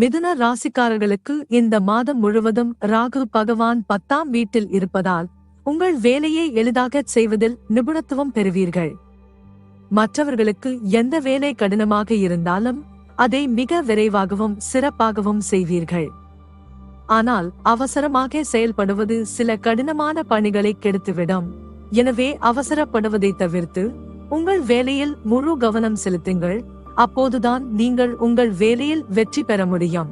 மிதுன ராசிக்காரர்களுக்கு இந்த மாதம் முழுவதும் ராகு பகவான் பத்தாம் வீட்டில் இருப்பதால் உங்கள் வேலையை எளிதாகச் செய்வதில் நிபுணத்துவம் பெறுவீர்கள். மற்றவர்களுக்கு எந்த வேலை கடினமாக இருந்தாலும் அதை மிக விரைவாகவும் சிறப்பாகவும் செய்வீர்கள். ஆனால் அவசரமாக செயல்படுவது சில கடினமான பணிகளை கெடுத்துவிடும். எனவே அவசரப்படுவதை தவிர்த்து உங்கள் வேலையில் முழு கவனம் செலுத்துங்கள். அப்போதுதான் நீங்கள் உங்கள் வேலையில் வெற்றி பெற முடியும்.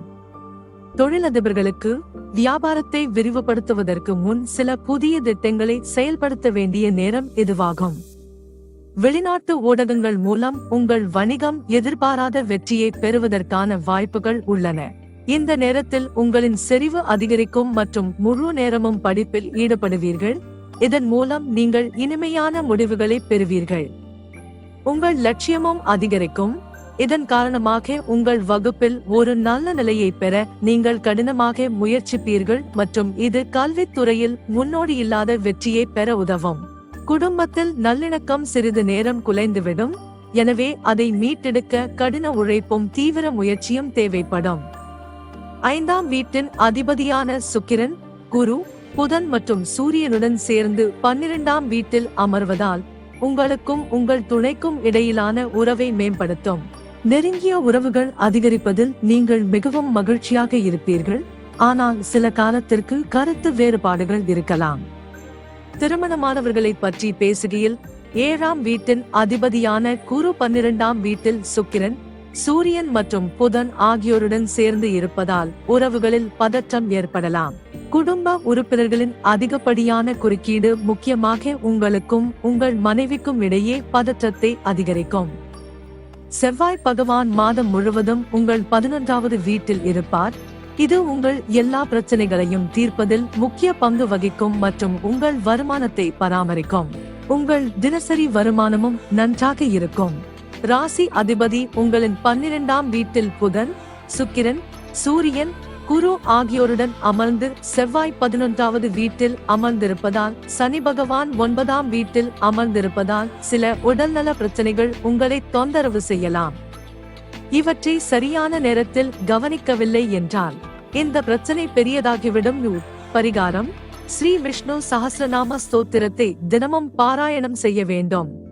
தொழிலதிபர்களுக்கு வியாபாரத்தை விரிவுபடுத்துவதற்கு முன் சில புதிய திட்டங்களை செயல்படுத்த வேண்டிய நேரம் இதுவாகும். வெளிநாட்டு ஊடகங்கள் மூலம் உங்கள் வணிகம் எதிர்பாராத வெற்றியை பெறுவதற்கான வாய்ப்புகள் உள்ளன. இந்த நேரத்தில் உங்களின் செறிவு அதிகரிக்கும் மற்றும் முழு நேரமும் படிப்பில் ஈடுபடுவீர்கள். இதன் மூலம் நீங்கள் இனிமையான முடிவுகளை பெறுவீர்கள். உங்கள் லட்சியமும் அதிகரிக்கும். இதன் காரணமாக உங்கள் வகுப்பில் ஒரு நல்ல நிலையை பெற நீங்கள் கடினமாக முயற்சிப்பீர்கள் மற்றும் இது கல்வித்துறையில் முன்னோடியில்லாத வெற்றியை பெற உதவும். குடும்பத்தில் நல்லிணக்கம் சிறிது நேரம் குலைந்துவிடும். எனவே அதை மீட்டெடுக்க கடின உழைப்பும் தீவிர முயற்சியும் தேவைப்படும். ஐந்தாம் வீட்டின் அதிபதியான சுக்கிரன் குரு புதன் மற்றும் சூரியனுடன் சேர்ந்து பன்னிரெண்டாம் வீட்டில் அமர்வதால் உங்களுக்கும் உங்கள் துணைக்கும் இடையிலான உறவை மேம்படுத்தும். நெருங்கிய உறவுகள் அதிகரிப்பதில் நீங்கள் மிகவும் மகிழ்ச்சியாக இருப்பீர்கள். ஆனால் சில காலத்திற்கு கருத்து வேறுபாடுகள் இருக்கலாம். திருமணமானவர்களை பற்றி பேசுகையில் ஏழாம் வீட்டின் அதிபதியான குரு பன்னிரெண்டாம் வீட்டில் சுக்கிரன் சூரியன் மற்றும் புதன் ஆகியோருடன் சேர்ந்து இருப்பதால் உறவுகளில் பதற்றம் ஏற்படலாம். குடும்ப உறுப்பினர்களின் அதிகப்படியான குறுக்கீடு முக்கியமாக உங்களுக்கும் உங்கள் மனைவிக்கும் இடையே பதற்றத்தை அதிகரிக்கும். செவ்வாய் பகவான் மாதம் முழுவதும் உங்கள் பதினொன்றாவது வீட்டில் இருப்பார். இது உங்கள் எல்லா பிரச்சனைகளையும் தீர்ப்பதில் முக்கிய பங்கு வகிக்கும் மற்றும் உங்கள் வருமானத்தை பராமரிக்கும். உங்கள் தினசரி வருமானமும் நன்றாக இருக்கும். ராசி அதிபதி உங்களின் பன்னிரெண்டாம் வீட்டில் புதன் சுக்கிரன் சூரியன் குரு ஆகியோருடன் அமர்ந்து செவ்வாய் பதினொன்றாவது வீட்டில் அமர்ந்திருப்பதால் சனி பகவான் ஒன்பதாம் வீட்டில் அமர்ந்திருப்பதால் சில உடல்நல பிரச்சனைகள் உங்களை தொந்தரவு செய்யலாம். இவற்றை சரியான நேரத்தில் கவனிக்கவில்லை என்றால் இந்த பிரச்சனை பெரியதாகிவிடும். பரிகாரம். ஸ்ரீ விஷ்ணு சஹஸ்ரநாம ஸ்தோத்திரத்தை தினமும் பாராயணம் செய்ய வேண்டும்.